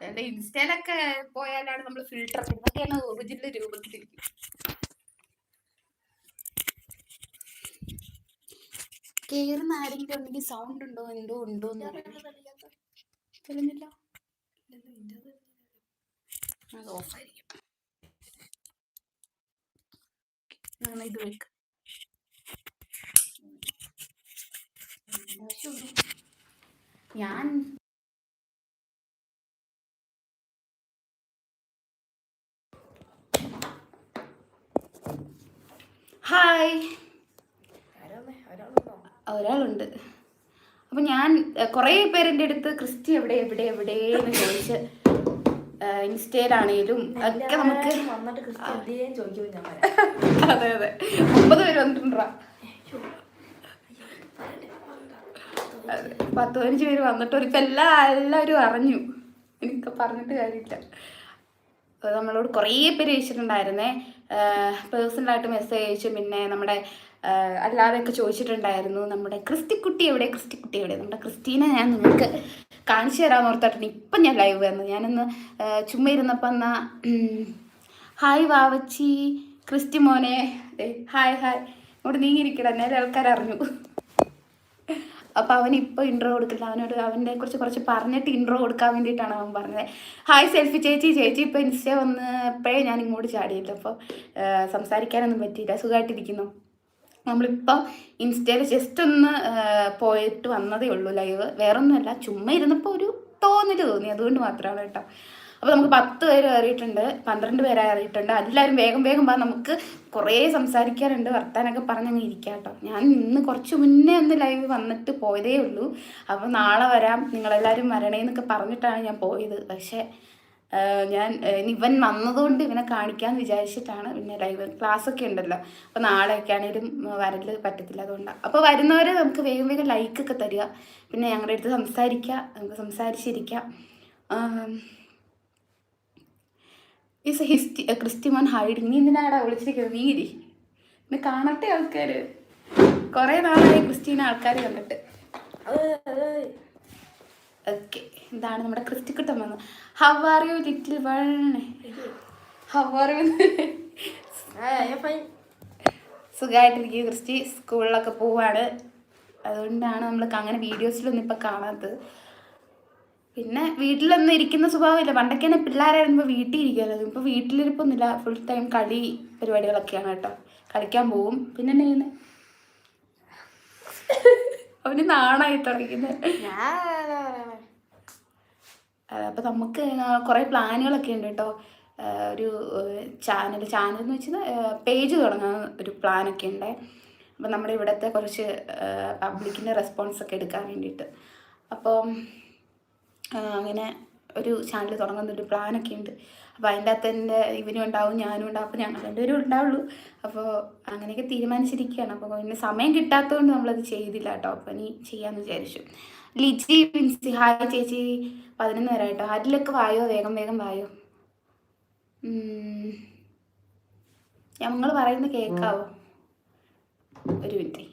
എന്റെ ഇൻസ്റ്റയിലൊക്കെ പോയാലാണ് നമ്മൾ ഫിൽട്ടർ ഇതൊക്കെയാണ് ഒറിജിനൽ രൂപത്തിലിരിക്കും കേറുന്ന ആരെങ്കിലും ഉണ്ടെങ്കിൽ സൗണ്ട് ഉണ്ടോ എന്തോ ഉണ്ടോ എന്ന് തെളിഞ്ഞില്ല? അത് ഓഫായിരിക്കും ഞാൻ ഇത് വെക്ക. ഞാൻ ഹായ് ഒരാളുണ്ട്. അപ്പം ഞാൻ കുറേ പേരെന്റെ അടുത്ത് ക്രിസ്റ്റി എവിടെ എവിടെ എവിടെ എന്ന് ചോദിച്ച് ഇൻസ്റ്റയിലാണേലും ഒക്കെ നമുക്ക് അതെ അതെ. മുപ്പത് പേര് വന്നിട്ടുണ്ടാ? പത്ത് പതിനഞ്ച് പേര് വന്നിട്ട് ഒരു എല്ലാ എല്ലാവരും അറിഞ്ഞു. എനിക്ക് പറഞ്ഞിട്ട് കാര്യമില്ല. നമ്മളോട് കുറേ പേര് ചോദിച്ചിട്ടുണ്ടായിരുന്നേ. പേഴ്സണലായിട്ട് മെസ്സേജ് അയച്ചു. പിന്നെ നമ്മുടെ അല്ലാതെയൊക്കെ ചോദിച്ചിട്ടുണ്ടായിരുന്നു നമ്മുടെ ക്രിസ്റ്റിക്കുട്ടി എവിടെ? ക്രിസ്റ്റിക്കുട്ടി എവിടെ? നമ്മുടെ ക്രിസ്റ്റീനെ ഞാൻ നിങ്ങൾക്ക് കാണിച്ചു തരാമെന്ന് ഓർത്തിട്ടുണ്ട് ഇപ്പം ഞാൻ ലൈവ് വന്നു ഞാനൊന്ന് ചുമ്മാ ഇരുന്നപ്പോൾ എന്നാ ഹായ് വാവച്ചി ക്രിസ്റ്റി മോനെ. Hi hi. ഇങ്ങോട്ട് നീങ്ങിയിരിക്കണം എന്നാലും ആൾക്കാർ അറിഞ്ഞു അപ്പോൾ അവൻ ഇപ്പോൾ ഇൻട്രോ കൊടുക്കില്ല അവനോട് അവനെ കുറിച്ച് കുറച്ച് പറഞ്ഞിട്ട് ഇൻട്രോ കൊടുക്കാൻ വേണ്ടിയിട്ടാണ് അവൻ പറഞ്ഞത്. ഹായ് സെൽഫി ചേച്ചി ചേച്ചി ഇപ്പോൾ ഇൻസ്റ്റ വന്നപ്പോഴേ ഞാൻ ഇങ്ങോട്ട് ചാടിയില്ല അപ്പോൾ സംസാരിക്കാനൊന്നും പറ്റിയില്ല. സുഖമായിട്ടിരിക്കുന്നു നമ്മളിപ്പോൾ ഇൻസ്റ്റയിൽ ജസ്റ്റ് ഒന്ന് പോയിട്ട് വന്നതേ ഉള്ളൂ ലൈവ്. വേറൊന്നുമല്ല ചുമ്മാ ഇരുന്നപ്പോൾ ഒരു തോന്നൽ തോന്നി. അതുകൊണ്ട് മാത്രമാണ് കേട്ടോ. അപ്പോൾ നമുക്ക് പത്ത് പേര് കയറിയിട്ടുണ്ട് പന്ത്രണ്ട് പേര് കയറിയിട്ടുണ്ട്. എല്ലാവരും വേഗം വേഗം വാ നമുക്ക് കുറേ സംസാരിക്കാറുണ്ട് വർത്താനൊക്കെ പറഞ്ഞങ്ങ് ഇരിക്കാം കേട്ടോ. ഞാൻ ഇന്ന് കുറച്ച് മുന്നേ ഒന്ന് ലൈവ് വന്നിട്ട് പോയതേ ഉള്ളൂ. അപ്പോൾ നാളെ വരാം നിങ്ങളെല്ലാവരും വരണേന്നൊക്കെ പറഞ്ഞിട്ടാണ് ഞാൻ പോയത്. പക്ഷേ ഞാൻ ഇവൻ വന്നതുകൊണ്ട് ഇവനെ കാണിക്കാമെന്ന് വിചാരിച്ചിട്ടാണ് പിന്നെ ലൈവ് ക്ലാസ്സൊക്കെ ഉണ്ടല്ലോ. അപ്പോൾ നാളെയൊക്കെ ആണെങ്കിലും വരൽ പറ്റത്തില്ല അതുകൊണ്ടാണ് അപ്പോൾ വരുന്നവരെ നമുക്ക് വേഗം വേഗം ലൈക്കൊക്കെ തരിക. പിന്നെ ഞങ്ങളുടെ അടുത്ത് സംസാരിക്കുക നമുക്ക് സംസാരിച്ചിരിക്കാം. ഈസ് ഹിസ്റ്റി ക്രിസ്റ്റിമോൻ ഹൈഡിങ് നീ എന്തിനാടാ വിളിച്ചിരിക്കുന്നത്? നീ ഇരി. എന്നെ കാണട്ടെ ആൾക്കാർ കുറേ നാളായി ക്രിസ്റ്റീനെ ആൾക്കാർ കണ്ടിട്ട്. ഓക്കെ ഇതാണ് നമ്മുടെ ക്രിസ്റ്റിക്കുട്ടൻ വന്നത് how are you little one how are you സുഖമായിട്ടിരിക്കും Christy സ്കൂളിലൊക്കെ പോവാണ്. അതുകൊണ്ടാണ് നമ്മൾ അങ്ങനെ വീഡിയോസിലൊന്നും ഇപ്പം കാണാത്തത്. പിന്നെ വീട്ടിലൊന്നും ഇരിക്കുന്ന സ്വഭാവമില്ല. പണ്ടൊക്കെ തന്നെ പിള്ളേരായിരുന്നപ്പോൾ വീട്ടിൽ ഇരിക്കുമല്ലോ ഇപ്പോൾ വീട്ടിലിരിപ്പൊന്നുമില്ല. ഫുൾ ടൈം കളി പരിപാടികളൊക്കെയാണ് കേട്ടോ. കളിക്കാൻ പോവും. പിന്നെ എന്നെ ചെയ്യുന്നത് അവന് നാണായി തുടങ്ങിയത്. അപ്പൊ നമുക്ക് കുറേ പ്ലാനുകളൊക്കെ ഉണ്ട് കേട്ടോ. ഒരു ചാനൽ ചാനൽ എന്ന് വെച്ചാൽ പേജ് തുടങ്ങാൻ ഒരു പ്ലാനൊക്കെ ഉണ്ട്. അപ്പം നമ്മുടെ ഇവിടുത്തെ കുറച്ച് പബ്ലിക്കിന്റെ റെസ്പോൺസ് ഒക്കെ എടുക്കാൻ വേണ്ടിയിട്ട്. അപ്പം അങ്ങനെ ഒരു ചാനൽ തുടങ്ങുന്നൊരു പ്ലാനൊക്കെ ഉണ്ട്. അപ്പോൾ അതിന്റെ അകത്ത് എന്റെ ഇവനും ഉണ്ടാവും ഞാനും ഉണ്ടാവും. അപ്പോൾ ഞങ്ങൾ രണ്ടുപേരും ഉണ്ടാവുള്ളൂ. അപ്പോൾ അങ്ങനെയൊക്കെ തീരുമാനിച്ചിരിക്കുകയാണ്. അപ്പോൾ പിന്നെ സമയം കിട്ടാത്തതുകൊണ്ട് നമ്മളത് ചെയ്തില്ല കേട്ടോ. അപ്പോൾ ഇനി ചെയ്യാമെന്ന് വിചാരിച്ചു. ലിജി വിൻസി ഹായ് ചേച്ചി. പതിനൊന്ന് വരെ കേട്ടോ ആരിലൊക്കെ വായോ? വേഗം വേഗം വായോ. ഞങ്ങൾ പറയുന്നത് കേൾക്കാവോ? ഒരു മിനിറ്റ്.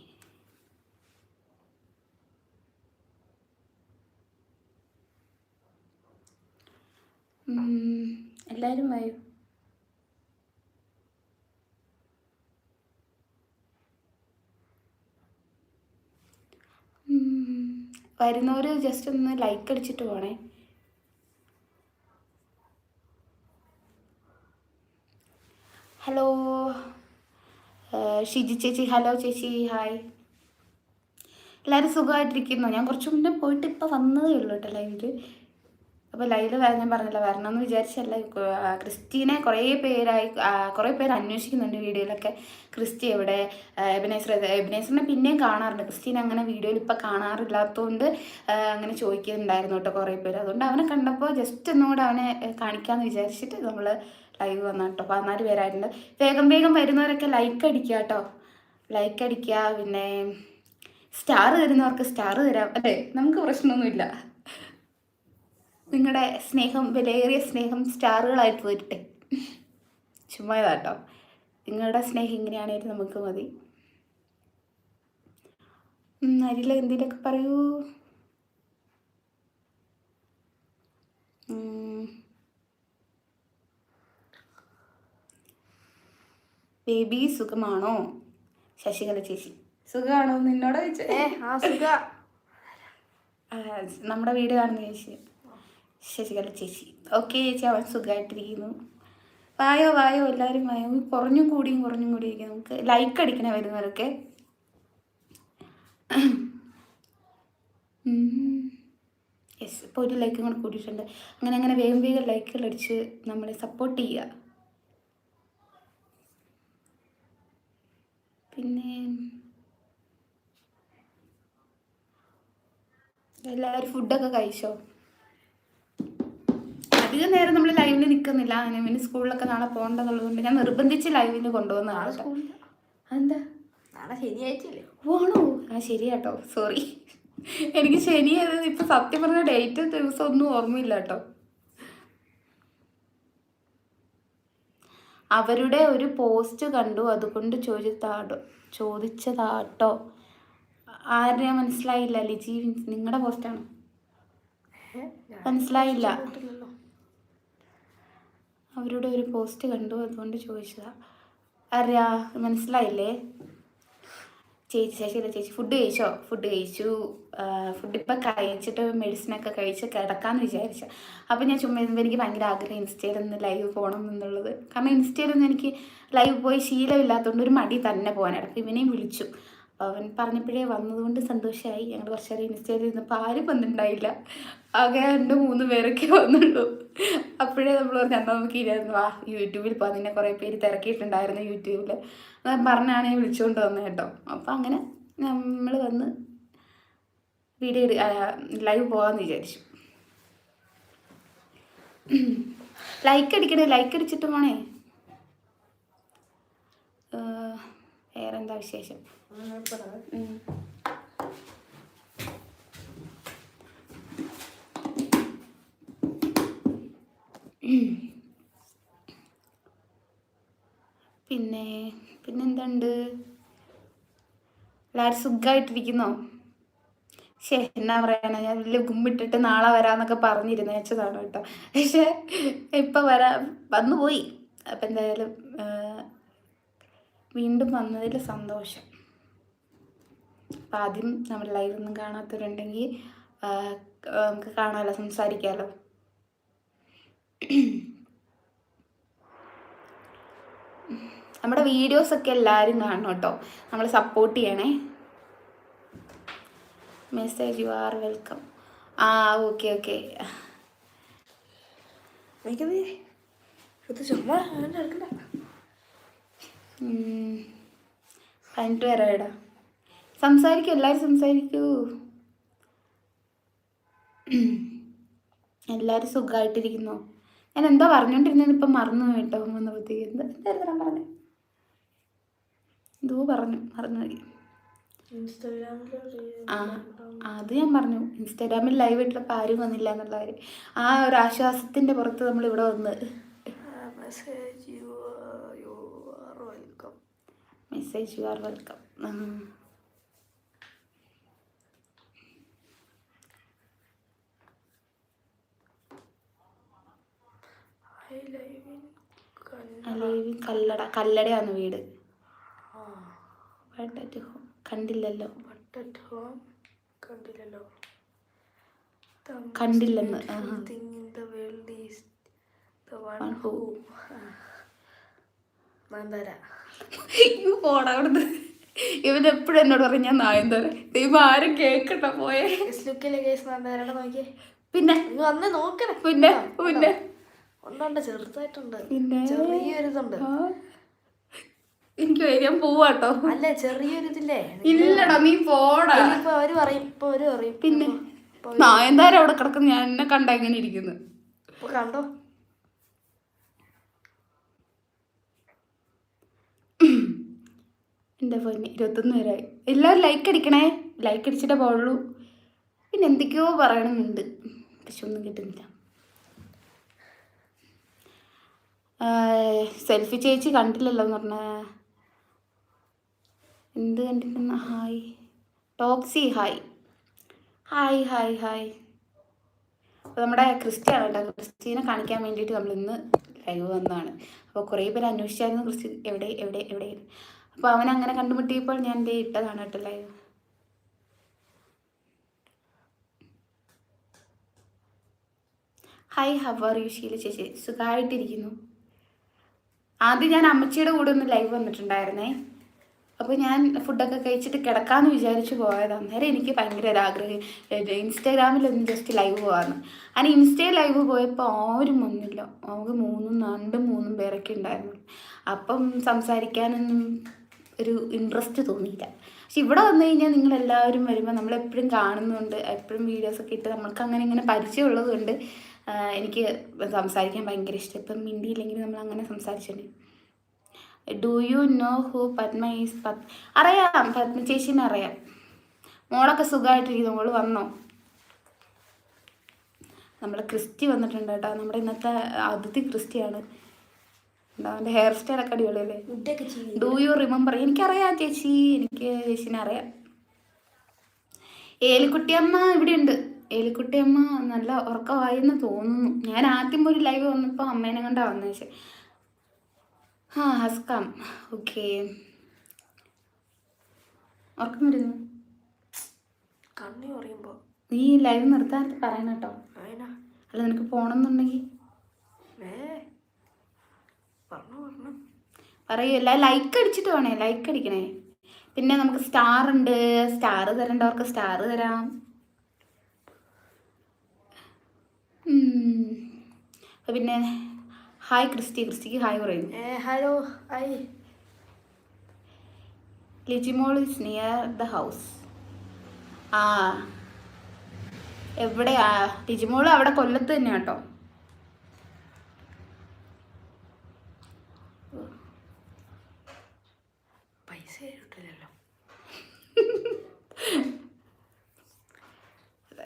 എല്ലാവരും വരും വരുന്നവർ ജസ്റ്റ് ഒന്ന് ലൈക്ക് അടിച്ചിട്ട് പോണേ. ഹലോ ഷിജി ചേച്ചി ഹലോ ചേച്ചി ഹായ് എല്ലാവരും സുഖമായിട്ടിരിക്കുന്നു? ഞാൻ കുറച്ച് മുന്നേ പോയിട്ട് ഇപ്പോൾ വന്നതേ ഉള്ളൂ കേട്ടോ ലൈവിൽ അപ്പോൾ ലൈല ഞാൻ പറഞ്ഞില്ല വരണം എന്ന് വിചാരിച്ചല്ല ക്രിസ്റ്റീനെ കുറേ പേരായി കുറേ പേര് അന്വേഷിക്കുന്നുണ്ട് വീഡിയോയിലൊക്കെ. ക്രിസ്റ്റി എവിടെ? എബിനേസർ എബിനേസറിനെ പിന്നെയും കാണാറുണ്ട്. ക്രിസ്റ്റീനെ അങ്ങനെ വീഡിയോയിൽ ഇപ്പോൾ കാണാറില്ലാത്തതുകൊണ്ട് അങ്ങനെ ചോദിക്കുന്നുണ്ടായിരുന്നു കേട്ടോ കുറേ പേര്. അതുകൊണ്ട് അവനെ കണ്ടപ്പോൾ ജസ്റ്റ് ഒന്നുകൂടെ അവനെ കാണിക്കാമെന്ന് വിചാരിച്ചിട്ട് നമ്മൾ ലൈവ് വന്ന കേട്ടോ. പതിനാല് പേരായിട്ടുണ്ട്. വേഗം വേഗം വരുന്നവരൊക്കെ ലൈക്ക് അടിക്കുക കേട്ടോ. ലൈക്ക് അടിക്കുക പിന്നെ സ്റ്റാർ തരുന്നവർക്ക് സ്റ്റാർ തരാം. അല്ലേ? നമുക്ക് പ്രശ്നമൊന്നുമില്ല. നിങ്ങളുടെ സ്നേഹം വിലയേറിയ സ്നേഹം സ്റ്റാറുകളായിട്ട് വരട്ടെ. ചുമ്മാ ഇതാട്ടോ നിങ്ങളുടെ സ്നേഹം ഇങ്ങനെയാണെങ്കിലും നമുക്ക് മതി. അരില എന്തിനൊക്കെ പറയൂ. ബേബി സുഖമാണോ? ശശികല ചേച്ചി. സുഖമാണോ നിന്നോട് ചോദിച്ചേ? ആ സുഖ. നമ്മുടെ വീട് കാണുന്ന ചേച്ചി. ശശികല ചേച്ചി. ഓക്കെ ചേച്ചി അവൻ സുഖമായിട്ടിരിക്കുന്നു വായോ വായോ എല്ലാവരും വായോ. കുറഞ്ഞും കൂടിയും കുറഞ്ഞും കൂടി ഇരിക്കും നമുക്ക് ലൈക്ക് അടിക്കണ വരുന്നവരൊക്കെ. യെസ് ഇപ്പോൾ ഒരു ലൈക്കും കൂടെ കൂടിയിട്ടുണ്ട്. അങ്ങനെ അങ്ങനെ വേഗം വേഗം ലൈക്കുകൾ അടിച്ച് നമ്മളെ സപ്പോർട്ട് ചെയ്യുക. പിന്നെ എല്ലാവരും ഫുഡൊക്കെ കഴിച്ചോ? അധികം നേരം നമ്മൾ ലൈവിൽ നിൽക്കുന്നില്ല പിന്നെ സ്കൂളിലൊക്കെ നാളെ പോകേണ്ടതുള്ളത് കൊണ്ട് ഞാൻ നിർബന്ധിച്ച് ലൈവിൽ കൊണ്ടുവന്ന നാളെ കേട്ടോ. അതെന്താ? നാളെ ശനിയാഴ്ചയല്ലേ? ഓണോ ആ ശരിയാട്ടോ. സോറി എനിക്ക് ശനി ഏത് ഇപ്പൊ സത്യം പറഞ്ഞ ഡേറ്റ് ദിവസം ഒന്നും ഓർമ്മയില്ല കേട്ടോ. അവരുടെ ഒരു പോസ്റ്റ് കണ്ടു. അതുകൊണ്ട് ചോദിച്ചാട്ടോ ചോദിച്ചതാട്ടോ. ആരെയാ മനസ്സിലായില്ല. ലിജി നിങ്ങളുടെ പോസ്റ്റാണ് മനസ്സിലായില്ല. അവരുടെ ഒരു പോസ്റ്റ് കണ്ടു അതുകൊണ്ട് ചോദിച്ചതാണ് അറിയാ മനസ്സിലായില്ലേ? ചേച്ചി ശശിയില്ല ചേച്ചി. ഫുഡ് കഴിച്ചോ? ഫുഡ് കഴിച്ചു. ഫുഡ് ഇപ്പം കഴിച്ചിട്ട് മെഡിസിനൊക്കെ കഴിച്ച് കിടക്കാമെന്ന് വിചാരിച്ച. അപ്പം ഞാൻ ചുമ്മാ എനിക്ക് ഭയങ്കര ആഗ്രഹം ഇൻസ്റ്റയിൽ ഒന്ന് ലൈവ് പോകണം എന്നുള്ളത്. കാരണം ഇൻസ്റ്റയിലൊന്നും എനിക്ക് ലൈവ് പോയി ശീലമില്ലാത്തതുകൊണ്ട് ഒരു മടി തന്നെ പോകാനാണ്. അപ്പം ഇവനെയും വിളിച്ചു. അവൻ പറഞ്ഞപ്പോഴേ വന്നതുകൊണ്ട് സന്തോഷമായി ഞങ്ങൾ കുറച്ച് നേരം ഇരുന്നപ്പോൾ ആരും വന്നിട്ടുണ്ടായില്ല. ആകെ രണ്ട് മൂന്ന് പേരൊക്കെ വന്നുള്ളൂ. അപ്പോഴേ നമ്മൾ പറഞ്ഞു എന്നാൽ നമുക്ക് ഇരുന്നു വാ യൂട്യൂബിൽ പോകാൻ നിന്നെ കുറേ പേര് തിരക്കിയിട്ടുണ്ടായിരുന്നു യൂട്യൂബിൽ പറഞ്ഞാണ് ഞാൻ വിളിച്ചുകൊണ്ട് വന്നത് കേട്ടോ. അപ്പം അങ്ങനെ നമ്മൾ വന്ന് വീഡിയോ ലൈവ് പോകാമെന്ന് വിചാരിച്ചു. ലൈക്ക് അടിക്കണേ ലൈക്ക് അടിച്ചിട്ട് പോണേ. വേറെന്താ വിശേഷം. പിന്നെ പിന്നെന്തുണ്ട്? എല്ലാവരും സുഖമായിട്ടിരിക്കുന്നോ ശേ എന്നാ പറയണ ഞാൻ വലിയ ഗുമ്മിട്ടിട്ട് നാളെ വരാന്നൊക്കെ പറഞ്ഞിരുന്നു വെച്ചതാണ് കേട്ടോ. പക്ഷെ ഇപ്പം വരാ വന്നു പോയി അപ്പം എന്തായാലും വീണ്ടും വന്നതിൽ സന്തോഷം. അപ്പം ആദ്യം നമ്മൾ ലൈവൊന്നും കാണാത്തവരുണ്ടെങ്കിൽ നമുക്ക് കാണാമല്ലോ സംസാരിക്കാമല്ലോ നമ്മുടെ വീഡിയോസൊക്കെ എല്ലാവരും കാണണം കേട്ടോ. നമ്മൾ സപ്പോർട്ട് ചെയ്യണേ. മെസ്സേജ് യു ആർ വെൽക്കം ആ ഓക്കെ ഓക്കെ പതിനെട്ട് പേരാടാ എടാ സംസാരിക്കൂ എല്ലാവരും സംസാരിക്കൂ. എല്ലാവരും സുഖമായിട്ടിരിക്കുന്നു ഞാൻ എന്താ പറഞ്ഞോണ്ടിരുന്നത്? ഇപ്പം മറന്നു കേട്ടോ വന്നപ്പോഴത്തേക്ക്. എന്താ എന്തായിരുന്നു ഞാൻ പറഞ്ഞത് എന്തോ പറഞ്ഞു മറന്നു പോയി ഇൻസ്റ്റാഗ്രാമിൽ ആ അത് ഞാൻ പറഞ്ഞു. ഇൻസ്റ്റാഗ്രാമിൽ ലൈവ് ഇട്ടപ്പോൾ ആരും വന്നില്ല എന്നുള്ള കാര്യം. ആ ഒരു ആശ്വാസത്തിന്റെ പുറത്ത് നമ്മൾ ഇവിടെ വന്ന് message you you are welcome message you are welcome I live in live Kallada കല്ലടയാണ് വീട്. ബട്ട്. കണ്ടില്ലല്ലോ. ബട്ട് അറ്റ് ഹോം കണ്ടില്ലല്ലോ കണ്ടില്ലെന്ന്, പോടാ അവിടുന്ന്. ഇവൻ എപ്പോഴും എന്നോട് പറഞ്ഞ ഞാൻ നായന്തര ദൈവം ആരും കേക്കട്ടെ പോയെ. നോക്കിയേ. പിന്നെ? വന്ന് നോക്കണേ പിന്നെ? പിന്നെ? ഉണ്ടുണ്ട് ചെറുതായിട്ടുണ്ട്. ചെറിയൊരിതുണ്ട്. എനിക്ക് വരാൻ പോവാട്ടോ. അല്ല ചെറിയൊരിതില്ലേ? ഇല്ലടാ നീ പോടാ. ഇപ്പൊ അവർ പറയും ഇപ്പൊ അവർ പറയും. പിന്നെ? എന്തായാലും അവിടെ കിടക്കുന്നു. ഞാൻ എന്നെ കണ്ട എങ്ങനെ ഇരിക്കുന്നു. ഇപ്പൊ കണ്ടോ? എന്റെ പൊന്നെ ഇരുപത്തൊന്ന് വരായി എല്ലാവരും ലൈക്ക് അടിക്കണേ. ലൈക്ക് അടിച്ചിട്ടേ പോളൂ പിന്നെ എന്തൊക്കെയോ പറയണമെന്നുണ്ട് പക്ഷെ ഒന്നും കിട്ടുന്നില്ല. സെൽഫി ചേച്ചി കണ്ടില്ലല്ലോ എന്ന് പറഞ്ഞ. എന്ത് കണ്ടിട്ടുന്ന? ഹായ് ടോക്സി ഹായ് ഹായ് ഹായ് ഹായ് അപ്പോൾ നമ്മുടെ ക്രിസ്റ്റിയാണ് കേട്ടോ. ക്രിസ്റ്റീനെ കാണിക്കാൻ വേണ്ടിയിട്ട് നമ്മൾ ഇന്ന് ലൈവ് വന്നതാണ്. അപ്പോൾ കുറേ പേര് അന്വേഷിച്ചായിരുന്നു ക്രിസ്റ്റി എവിടെ എവിടെ എവിടെ അപ്പോൾ അവൻ അങ്ങനെ കണ്ടുമുട്ടിയപ്പോൾ ഞാൻ ദേ ഇട്ടതാണ് കേട്ടോ live hi how are you Sheela ചേച്ചി സുഖമായിട്ടിരിക്കുന്നു ആദ്യം ഞാൻ അമ്മച്ചിയുടെ കൂടെ ഒന്ന് ലൈവ് വന്നിട്ടുണ്ടായിരുന്നേ. അപ്പോൾ ഞാൻ ഫുഡൊക്കെ കഴിച്ചിട്ട് കിടക്കാമെന്ന് വിചാരിച്ച് പോയത്. അന്നേരം എനിക്ക് ഭയങ്കര ഒരു ആഗ്രഹം. ഇത് ഇൻസ്റ്റാഗ്രാമിൽ ഒന്ന് ജസ്റ്റ് ലൈവ് പോകാമെന്ന് അങ്ങനെ ഇൻസ്റ്റയിൽ ലൈവ് പോയപ്പോൾ ആരും വന്നില്ല. നമുക്ക് മൂന്നും രണ്ടും മൂന്നും പേരൊക്കെ ഉണ്ടായിരുന്നു. അപ്പം സംസാരിക്കാനൊന്നും ഒരു ഇൻട്രസ്റ്റ് തോന്നിയില്ല. പക്ഷെ ഇവിടെ വന്നു കഴിഞ്ഞാൽ നിങ്ങളെല്ലാവരും വരുമ്പോൾ നമ്മളെപ്പോഴും കാണുന്നുണ്ട്. എപ്പോഴും വീഡിയോസൊക്കെ ഇട്ട് നമ്മൾക്ക് അങ്ങനെ ഇങ്ങനെ പരിചയമുള്ളത് കൊണ്ട് ആഹ് എനിക്ക് സംസാരിക്കാൻ ഭയങ്കര ഇഷ്ടം. ഇപ്പം മിണ്ടിയില്ലെങ്കിൽ നമ്മൾ അങ്ങനെ സംസാരിച്ചിട്ടുണ്ട്. Do you know who Padma is പത് അറിയാം പത്മ ചേച്ചീനെ അറിയാം. മോളൊക്കെ സുഖമായിട്ടിരിക്കുന്നു. മോൾ വന്നോ? നമ്മൾ ക്രിസ്റ്റി വന്നിട്ടുണ്ട് കേട്ടോ. നമ്മുടെ ഇന്നത്തെ അതിഥി ക്രിസ്റ്റിയാണ്. എന്താ അവന്റെ ഹെയർ സ്റ്റൈലൊക്കെ അടിപൊളിയല്ലേ? ഫുഡൊക്കെ ചെയ്യും ഡു യു റിമെമ്പർ എനിക്കറിയാം ചേച്ചി. എനിക്ക് ചേച്ചീനെ അറിയാം. ഏലിക്കുട്ടിയമ്മ ഇവിടെയുണ്ട്. ഏലിക്കുട്ടിയമ്മ നല്ല ഉറക്കമായെന്ന് തോന്നുന്നു. ഞാൻ ആദ്യം ഒരു ലൈവ് വന്നപ്പോൾ അമ്മേനെ കണ്ടാ വന്നത് പക്ഷേ ആ ഹസ്കാം. ഓക്കെ. ഉറക്കം വരുന്നു. കണ്ണി നീ ലൈവ് നിർത്താൻ പറയണം കേട്ടോ. അല്ല നിനക്ക് പോകണമെന്നുണ്ടെങ്കിൽ ഏ? പറഞ്ഞു പറഞ്ഞു. പറയൂ എല്ലാ ലൈക്ക് അടിച്ചിട്ട് വേണേ ലൈക്ക് അടിക്കണേ. പിന്നെ നമുക്ക് സ്റ്റാർ ഉണ്ട് സ്റ്റാർ തരേണ്ടവർക്ക് സ്റ്റാർ തരാം. ഉം. അപ്പൊ പിന്നെ ഹായ് ക്രിസ്റ്റി. ക്രിസ്റ്റിക്ക് ഹായ് പറയുന്നു. Hello hi. Lijimol is near the house. ആ എവിടെയാ? ലിജിമോൾ അവിടെ കൊല്ലത്ത് തന്നെ കേട്ടോ. പൈസ കിട്ടില്ലല്ലോ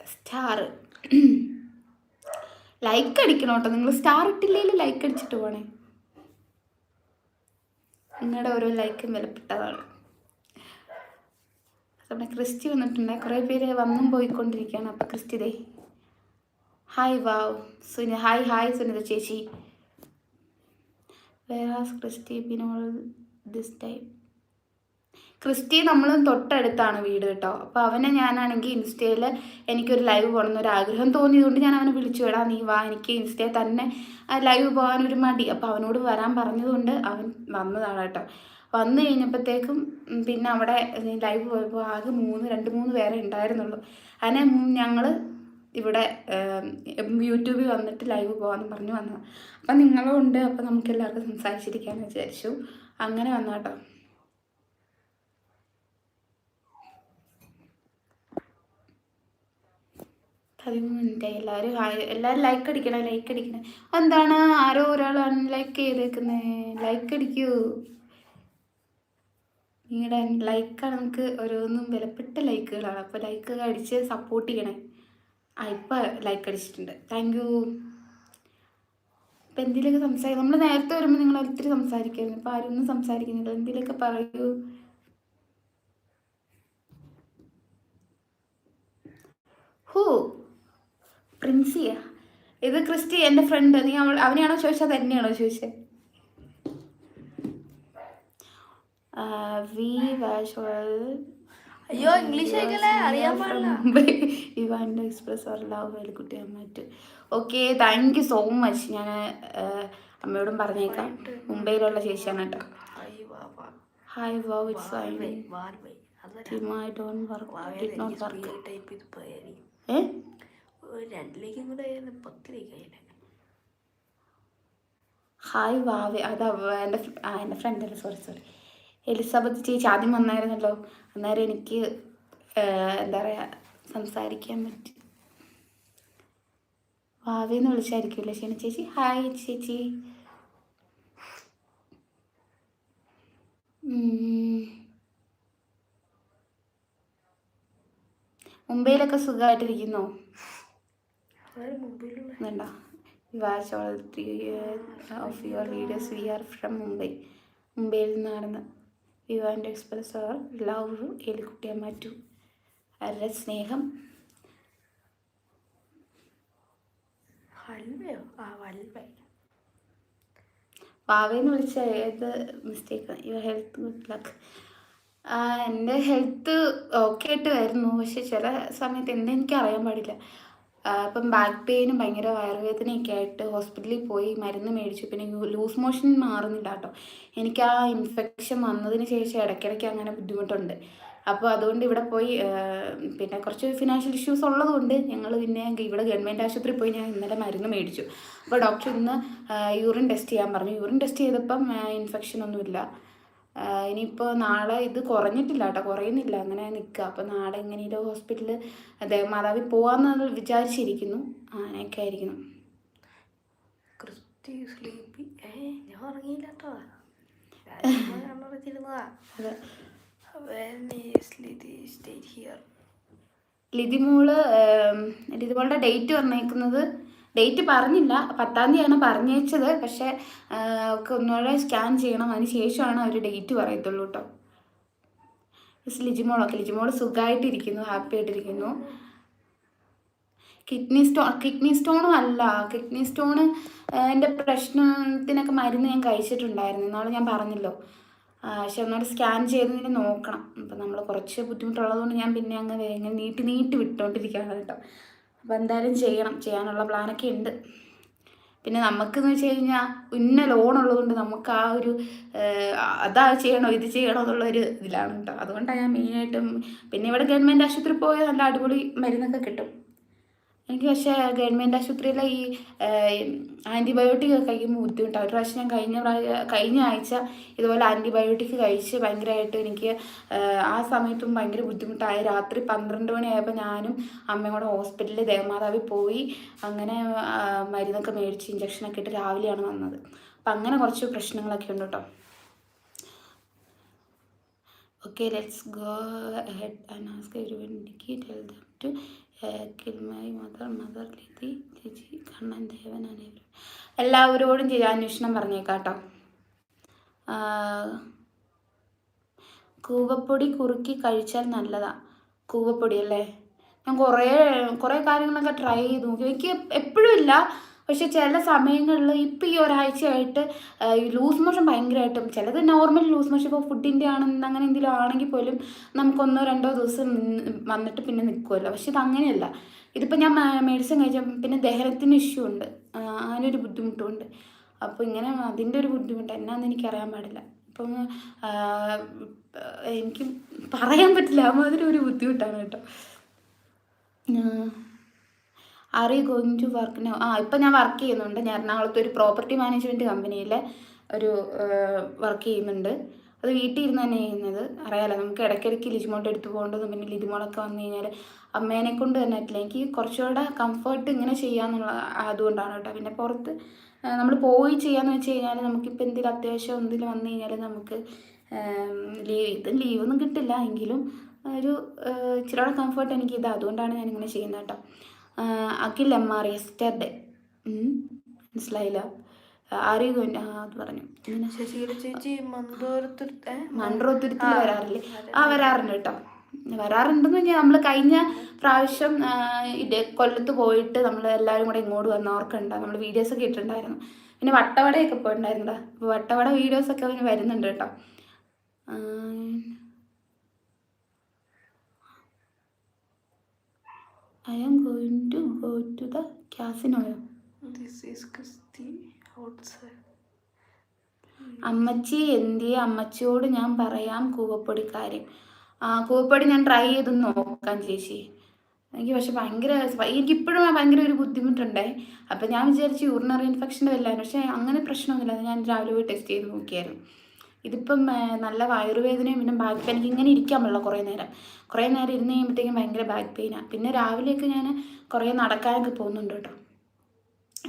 സ്റ്റാർ ലൈക്ക് അടിക്കണം കേട്ടോ. നിങ്ങൾ സ്റ്റാർ ഇട്ടില്ലെങ്കിൽ ലൈക്ക് അടിച്ചിട്ട് പോണേ. നിങ്ങളുടെ ഓരോ ലൈക്കും വിലപ്പെട്ടതാണ്. നമ്മുടെ ക്രിസ്റ്റി വന്നിട്ടുണ്ട്. കുറേ പേര് വന്നും പോയിക്കൊണ്ടിരിക്കുകയാണ്. അപ്പം ക്രിസ്റ്റി ദേ. Hi wow Suni hi hi Sunitha ചേച്ചി. വേറാസ് ക്രിസ്റ്റി ബിനോൾ ദിസ് ടൈം ക്രിസ്റ്റി നമ്മൾ തൊട്ടടുത്താണ് വീട് കേട്ടോ. അപ്പോൾ അവനെ ഞാനാണെങ്കിൽ ഇൻസ്റ്റയിൽ എനിക്കൊരു ലൈവ് പോകണം എന്നൊരു ആഗ്രഹം തോന്നിയതുകൊണ്ട് ഞാൻ അവനെ വിളിച്ചു. വിടാം നീ വാ എനിക്ക് ഇൻസ്റ്റയിൽ തന്നെ ലൈവ് പോകാനൊരു മടി. അപ്പോൾ അവനോട് വരാൻ പറഞ്ഞതുകൊണ്ട് അവൻ വന്നതാണ് കേട്ടോ. വന്നു കഴിഞ്ഞപ്പോഴത്തേക്കും പിന്നെ അവിടെ ലൈവ് പോയപ്പോൾ ആകെ മൂന്ന് രണ്ട് മൂന്ന് പേരെ ഉണ്ടായിരുന്നുള്ളൂ. അങ്ങനെ ഞങ്ങൾ ഇവിടെ യൂട്യൂബിൽ വന്നിട്ട് ലൈവ് പോകാമെന്ന് പറഞ്ഞു വന്നതാണ് അപ്പം നിങ്ങളും ഉണ്ട്. അപ്പം നമുക്ക് എല്ലാവർക്കും സംസാരിച്ചിരിക്കാമെന്ന് വിചാരിച്ചു. അങ്ങനെ വന്നു കേട്ടോ. പതിമൂന്ന് എല്ലാവരും ഹായ് എല്ലാവരും ലൈക്ക് അടിക്കണം? ലൈക്ക് അടിക്കണം? എന്താണ്? ആരോ ഒരാൾ അൺലൈക്ക് ചെയ്തേക്കുന്നത് ലൈക്ക് അടിക്കൂ. നിങ്ങളുടെ ലൈക്കാണ് നമുക്ക് ഓരോന്നും വിലപ്പെട്ട ലൈക്കുകളാണ് അപ്പോൾ ലൈക്ക് അടിച്ച് സപ്പോർട്ട് ചെയ്യണേ. ആ ഇപ്പോൾ ലൈക്ക് അടിച്ചിട്ടുണ്ട്. താങ്ക് യു ഇപ്പം എന്തെങ്കിലുമൊക്കെ സംസാരിക്കും നമ്മൾ നേരത്തെ വരുമ്പോൾ നിങ്ങൾ ഒത്തിരി സംസാരിക്കായിരുന്നു. ഇപ്പോൾ ആരും ഒന്നും സംസാരിക്കുന്നില്ല. എന്തെങ്കിലുമൊക്കെ പറയൂ? ഹൂ. പ്രിൻസിയ. ഇത് ക്രിസ്റ്റി എന്റെ ഫ്രണ്ട് നീ അവൾ അവനെയാണോ ചോദിച്ചത്? തന്നെയാണോ ചോദിച്ചത് വി വാഷ് അയ്യോ ഇംഗ്ലീഷ് അറിയാൻ പാടില്ല. എക്സ്പ്രസ് അവർ ലവ് വേലിക്കുട്ടി അമ്മറ്റ് okay thank you so much ഞാൻ അമ്മയോടും പറഞ്ഞേക്കാം. മുംബൈയിലുള്ള ചേച്ചിയാണ് കേട്ടോ. Hi wow it's fine team I don't work did not work ഏ? രണ്ടിലേക്കും കൂടെ ആയിരുന്നു പത്തിലേക്ക് ഹായ് വാവേ അത് എന്റെ എന്റെ ഫ്രണ്ട് അല്ല? സോറി സോറി എലിസബത്ത് ചേച്ചി ആദ്യം വന്നായിരുന്നല്ലോ. അന്നേരം എനിക്ക് എന്താ പറയുക സംസാരിക്കാൻ പറ്റി. വാവേന്ന് വിളിച്ചായിരിക്കുമല്ലേ ഷീന ചേച്ചി? ഹായ് ചേച്ചി. മുംബൈയിലൊക്കെ സുഖമായിട്ടിരിക്കുന്നോ? വേണ്ട. Watch all three of your videos. We are from Mumbai. മുംബൈയിൽ നിന്നാണെന്ന് you and express our love എലിക്കുട്ടിയമ്മ to അവരുടെ സ്നേഹം. ഹൽവയോ ആ പാവേന്ന് വിളിച്ച ഏത് mistake your health good luck എന്റെ ഹെൽത്ത് ഓക്കെ ആയിട്ട് വരുന്നു. പക്ഷെ ചില സമയത്ത് എന്താ എനിക്ക് അറിയാൻ പാടില്ല. ആ, ഇപ്പം ബാക്ക് പെയിനും ഭയങ്കര വയറുവേദനയൊക്കെ ആയിട്ട് ഹോസ്പിറ്റലിൽ പോയി മരുന്ന് മേടിച്ചു. പിന്നെ ലൂസ് മോഷൻ മാറുന്നില്ല കേട്ടോ. എനിക്ക് ആ ഇൻഫെക്ഷൻ വന്നതിന് ശേഷം ഇടയ്ക്കിടയ്ക്ക് അങ്ങനെ ബുദ്ധിമുട്ടുണ്ട്. അപ്പോൾ അതുകൊണ്ട് ഇവിടെ പോയി പിന്നെ കുറച്ച് ഫിനാൻഷ്യൽ ഇഷ്യൂസ് ഉള്ളതുകൊണ്ട് ഞങ്ങൾ പിന്നെ ഇവിടെ ഗവൺമെന്റ് ആശുപത്രിയിൽ പോയി ഞാൻ ഇന്നലെ മരുന്ന് മേടിച്ചു. അപ്പോൾ ഡോക്ടർ ഇന്ന് യൂറിൻ ടെസ്റ്റ് ചെയ്യാൻ പറഞ്ഞു. യൂറിൻ ടെസ്റ്റ് ചെയ്തപ്പം ഇൻഫെക്ഷൻ ഒന്നുമില്ല. ഇനിയിപ്പോൾ നാളെ ഇത് കുറഞ്ഞിട്ടില്ല കേട്ടോ കുറയുന്നില്ല. അങ്ങനെ നിൽക്കുക അപ്പോൾ നാളെ എങ്ങനെയും ഹോസ്പിറ്റലിൽ ദേവമാതാവിൽ പോകാമെന്ന് വിചാരിച്ചിരിക്കുന്നു. അങ്ങനെയൊക്കെ ആയിരിക്കുന്നു ക്രിസ്റ്റി സ്ലീപ്പി. ഏ ഞാൻ ഉറങ്ങിയില്ല കേട്ടോ. അതെ? ലിതിമോൾ ലിതിമോളുടെ ഡേറ്റ് വന്നേക്കുന്നത് ഡേറ്റ് പറഞ്ഞില്ല. പത്താം തീയതിയാണ് പറഞ്ഞേച്ചത്. പക്ഷേ ഒന്നുകൂടെ സ്കാൻ ചെയ്യണം. അതിന് ശേഷമാണ് അവർ ഡേറ്റ് പറയത്തുള്ളൂ കേട്ടോ മിസ് ലിജിമോളൊക്കെ. ലിജിമോൾ സുഖമായിട്ടിരിക്കുന്നു ഹാപ്പി ആയിട്ടിരിക്കുന്നു. കിഡ്നി സ്റ്റോൺ കിഡ്നി സ്റ്റോണും അല്ല. കിഡ്നി സ്റ്റോണ് എന്റെ പ്രശ്നത്തിനൊക്കെ മരുന്ന് ഞാൻ കഴിച്ചിട്ടുണ്ടായിരുന്നു. എന്നാലും ഞാൻ പറഞ്ഞല്ലോ. പക്ഷെ ഒന്നുകൂടെ സ്കാൻ ചെയ്തതിന് നോക്കണം. അപ്പം നമ്മൾ കുറച്ച് ബുദ്ധിമുട്ടുള്ളതുകൊണ്ട് ഞാൻ പിന്നെ അങ്ങ് വേഗം നീട്ടി നീട്ടി വിട്ടുകൊണ്ടിരിക്കുകയാണ് കേട്ടോ. അപ്പോൾ എന്തായാലും ചെയ്യണം. ചെയ്യാനുള്ള പ്ലാനൊക്കെ ഉണ്ട്. പിന്നെ നമുക്കെന്ന് വെച്ച് കഴിഞ്ഞാൽ ഇന്ന ഉള്ളതുകൊണ്ട് നമുക്ക് ആ ഒരു അതാ ചെയ്യണോ ഇത് ചെയ്യണോ എന്നുള്ളൊരു ഇതിലാണ് കേട്ടോ അതുകൊണ്ടാണ് ഞാൻ മെയിനായിട്ടും പിന്നെ ഇവിടെ ഗവൺമെന്റ് ആശുപത്രി പോയാൽ നല്ല അടിപൊളി മരുന്നൊക്കെ കിട്ടും. എനിക്ക് പക്ഷേ ഗവൺമെന്റ് ആശുപത്രിയിലെ ഈ ആന്റിബയോട്ടിക് ഒക്കെ കഴിക്കുമ്പോൾ ബുദ്ധിമുട്ടാണ് ഒരു പ്രാവശ്യം ഞാൻ കഴിഞ്ഞ കഴിഞ്ഞ ആഴ്ച ഇതുപോലെ ആന്റിബയോട്ടിക് കഴിച്ച് ഭയങ്കരമായിട്ട് എനിക്ക് ആ സമയത്തും ഭയങ്കര ബുദ്ധിമുട്ടായി. രാത്രി പന്ത്രണ്ട് മണിയായപ്പോൾ ഞാനും അമ്മയും കൂടെ ഹോസ്പിറ്റലിൽ ദേവമാതാവിൽ പോയി അങ്ങനെ മരുന്നൊക്കെ മേടിച്ച് ഇഞ്ചക്ഷനൊക്കെ ഇട്ട് രാവിലെയാണ് വന്നത്. അപ്പം അങ്ങനെ കുറച്ച് പ്രശ്നങ്ങളൊക്കെ ഉണ്ട് കേട്ടോ. Okay, let's go head and ask everyone. Nikki, tell uh, mother mother ലിതി mother Kannan Devan everyone. എല്ലാവരോടും ചെയ്യാൻ അന്വേഷണം പറഞ്ഞേക്കാട്ടോ. കൂവപ്പൊടി കുറുക്കി കഴിച്ചാൽ നല്ലതാ. കൂവപ്പൊടി അല്ലേ ഞാൻ കുറേ കുറേ കാര്യങ്ങളൊക്കെ ട്രൈ ചെയ്ത്. നോക്കി എനിക്ക് എപ്പോഴും ഇല്ല. പക്ഷെ ചില സമയങ്ങളിൽ ഇപ്പം ഈ ഒരാഴ്ചയായിട്ട് ഈ ലൂസ് മോഷൻ ഭയങ്കരമായിട്ടും ചിലത് നോർമൽ ലൂസ് മോഷൻ ഇപ്പോൾ ഫുഡിന്റെ ആണെന്ന് അങ്ങനെ എന്തെങ്കിലും ആണെങ്കിൽ പോലും നമുക്കൊന്നോ രണ്ടോ ദിവസം വന്നിട്ട് പിന്നെ നിൽക്കുമല്ലോ. പക്ഷെ ഇത് അങ്ങനെയല്ല ഇതിപ്പോൾ ഞാൻ മെഡിസിൻ കഴിച്ച പിന്നെ ദഹനത്തിന് ഇഷ്യൂ ഉണ്ട്. അങ്ങനൊരു ബുദ്ധിമുട്ടുമുണ്ട് അപ്പോൾ ഇങ്ങനെ അതിന്റെ ഒരു ബുദ്ധിമുട്ട് എന്നാന്ന് എനിക്കറിയാൻ പാടില്ല. അപ്പം എനിക്ക് പറയാൻ പറ്റില്ല. അമാതിരി ഒരു ബുദ്ധിമുട്ടാണ് കേട്ടോ. Are you going to work no? ആ ഇപ്പം ഞാൻ വർക്ക് ചെയ്യുന്നുണ്ട്. ഞാൻ എറണാകുളത്ത് ഒരു പ്രോപ്പർട്ടി മാനേജ്മെന്റ് കമ്പനിയിൽ ഒരു വർക്ക് ചെയ്യുന്നുണ്ട്. അത് വീട്ടിൽ ഇരുന്ന് തന്നെ ചെയ്യുന്നത്. അറിയാലോ നമുക്ക് ഇടയ്ക്കിടയ്ക്ക് ലിജിമോട്ട് എടുത്ത് പോകേണ്ടതും പിന്നെ ലിജിമോളൊക്കെ വന്നു കഴിഞ്ഞാൽ അമ്മേനെ കൊണ്ട് തന്നെ പറ്റില്ല. എനിക്ക് കുറച്ചുകൂടെ കംഫർട്ട് ഇങ്ങനെ ചെയ്യാമെന്നുള്ള അതുകൊണ്ടാണ് കേട്ടോ. പിന്നെ പുറത്ത് നമ്മൾ പോയി ചെയ്യാമെന്ന് വെച്ച് കഴിഞ്ഞാൽ നമുക്കിപ്പോൾ എന്തെങ്കിലും അത്യാവശ്യം എന്തെങ്കിലും വന്നു കഴിഞ്ഞാൽ നമുക്ക് ലീവ് ഇത് ലീവൊന്നും കിട്ടില്ല. എങ്കിലും ഒരു ഇച്ചിരി കൂടെ കംഫർട്ട് എനിക്ക് ഇത് അതുകൊണ്ടാണ് ഞാനിങ്ങനെ ചെയ്യുന്നത് കേട്ടോ. അഖിൽ എം ആർ യെസ്റ്റർഡേ മനസ്സിലായില്ല. ആരെയും ആ അത് പറഞ്ഞു. ചേച്ചി മൺറോത്തുരുത്തിൽ വരാറില്ലേ? ആ വരാറുണ്ട് കേട്ടോ. വരാറുണ്ടെന്ന് പറഞ്ഞാൽ നമ്മൾ കഴിഞ്ഞ പ്രാവശ്യം ഇതേ കൊല്ലത്ത് പോയിട്ട് നമ്മൾ എല്ലാവരും കൂടെ ഇങ്ങോട്ട് വന്ന ഓർക്കുണ്ട്. നമ്മൾ വീഡിയോസൊക്കെ ഇട്ടിട്ടുണ്ടായിരുന്നു. പിന്നെ വട്ടവടയൊക്കെ പോയിട്ടുണ്ടായിരുന്നുടാ. അപ്പോൾ വട്ടവട വീഡിയോസൊക്കെ അവന് വരുന്നുണ്ട് കേട്ടോ. I am going to go to the ക്യാസിനോയോ this is Christy outside അമ്മച്ചി എന്തിയെ അമ്മച്ചിയോട് ഞാൻ പറയാം കൂവപ്പൊടി കാര്യം. ആ കൂവപ്പൊടി ഞാൻ ട്രൈ ചെയ്ത് നോക്കാം ചേച്ചി. എനിക്ക് പക്ഷെ ഭയങ്കര എനിക്കിപ്പോഴും ഭയങ്കര ഒരു ബുദ്ധിമുട്ടുണ്ടേ. അപ്പം ഞാൻ വിചാരിച്ചു യൂറിനറി ഇൻഫെക്ഷന്റെ വല്ലായിരുന്നു പക്ഷേ അങ്ങനെ പ്രശ്നമൊന്നുമില്ല. ഞാൻ രാവിലെ പോയി ടെസ്റ്റ് ചെയ്ത് നോക്കിയായിരുന്നു. ഇതിപ്പം നല്ല വയറുവേദനയും പിന്നെ ബാക്ക് പെയിൻ ഇങ്ങനെ ഇരിക്കാൻ പാടില്ല കുറേ നേരം. കുറേ നേരം ഇരുന്ന് കഴിയുമ്പോഴത്തേക്കും ഭയങ്കര ബാക്ക് പെയിനാണ് പിന്നെ രാവിലെയൊക്കെ ഞാൻ കുറേ നടക്കാനൊക്കെ പോകുന്നുണ്ട് കേട്ടോ.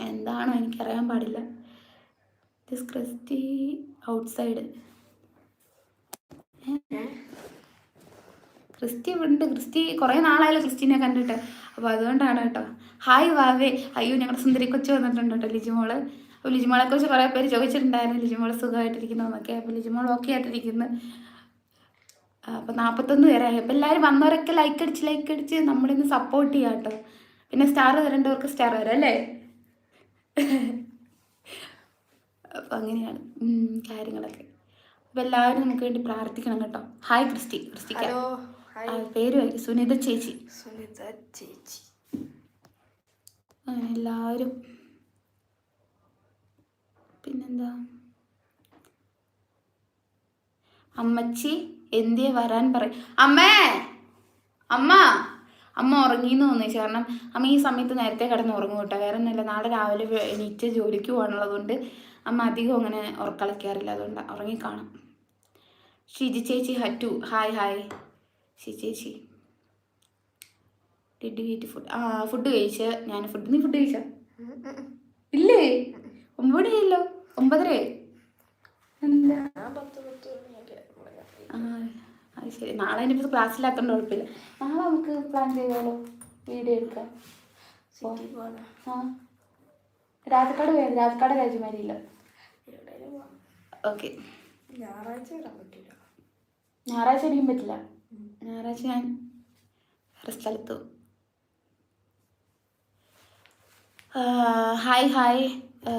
എന്താണോ എനിക്കറിയാൻ പാടില്ല. ദിസ് ക്രിസ്റ്റി ഔട്ട്സൈഡ് ക്രിസ്റ്റി ഉണ്ട് ക്രിസ്റ്റി കുറേ നാളായല്ലോ ക്രിസ്റ്റീനെ കണ്ടിട്ട്. അപ്പോൾ അതുകൊണ്ടാണ് കേട്ടോ. ഹായ് വാവേ. അയ്യോ ഞങ്ങളുടെ സുന്ദരി കൊച്ചു വന്നിട്ടുണ്ട് കേട്ടോ ലിജിമോൾ അപ്പോൾ ലിജിമോളെ കുറിച്ച് കുറേ പേര് ചോദിച്ചിട്ടുണ്ടായിരുന്നു. ലിജിമോൾ സുഖമായിട്ടിരിക്കുന്നു എന്നൊക്കെ. അപ്പോൾ ലിജിമോൾ ഓക്കെ ആയിട്ടിരിക്കുന്നു. അപ്പോൾ നാൽപ്പത്തൊന്ന് പേരായി. അപ്പോൾ എല്ലാവരും വന്നവരൊക്കെ ലൈക്ക് അടിച്ച് ലൈക്ക് അടിച്ച് നമ്മുടെ ഇന്ന് സപ്പോർട്ട് ചെയ്യാം കേട്ടോ പിന്നെ സ്റ്റാർ തരേണ്ടവർക്ക് സ്റ്റാർ തരാം അല്ലേ? അപ്പോൾ അങ്ങനെയാണ്. കാര്യങ്ങളൊക്കെ. അപ്പം എല്ലാവരും നമുക്ക് വേണ്ടി പ്രാർത്ഥിക്കണം കേട്ടോ. Hi Christy. ക്രിസ്റ്റിക്ക്. പേര്. സുനിത ചേച്ചി. സുനിത ചേച്ചി. അങ്ങനെ എല്ലാവരും പിന്നെന്താ? അമ്മച്ചി എന്തിയെ വരാൻ പറയും അമ്മേ! അമ്മ! അമ്മ ഉറങ്ങിയെന്ന് തോന്നിച്ചു കാരണം അമ്മ ഈ സമയത്ത് നേരത്തെ കിടന്ന് ഉറങ്ങും കേട്ടോ. വേറെ ഒന്നുമില്ല. നാളെ രാവിലെ എണീറ്റ് ജോലിക്ക് പോകാനുള്ളതുകൊണ്ട് അമ്മ അധികം അങ്ങനെ ഉറക്കളിക്കാറില്ല. അതുകൊണ്ട് ഉറങ്ങിക്കാണും. ഷിജി ചേച്ചി ഹറ്റു. Hi hi. ഷിജി ചേച്ചി. ഡിഡ് ഫുഡ് ആ ഫുഡ് കഴിച്ച്. ഞാൻ ഫുഡ് നീ ഫുഡ് കഴിച്ചോ? ഇല്ലേ? ഒമ്പത് ഒമ്പതരയായി. എന്താ? അത് ശരി. നാളെ ഇനിയിപ്പോൾ ക്ലാസ്സിലാത്തോണ്ട് കുഴപ്പമില്ല. നാളെ നമുക്ക് പ്ലാൻ ചെയ്താലോ വീഡിയോ എടുക്കാം ആ. രാജക്കാട് വേണം രാജക്കാട് രാജകുമാരിയില്ല പോവാം ഓക്കെ ഞായറാഴ്ച വരാൻ പറ്റില്ല. ഞായറാഴ്ച എനിക്കും പറ്റില്ല. ഞായറാഴ്ച ഞാൻ വേറെ സ്ഥലത്ത് ഹായ് ഹായ്. ആ,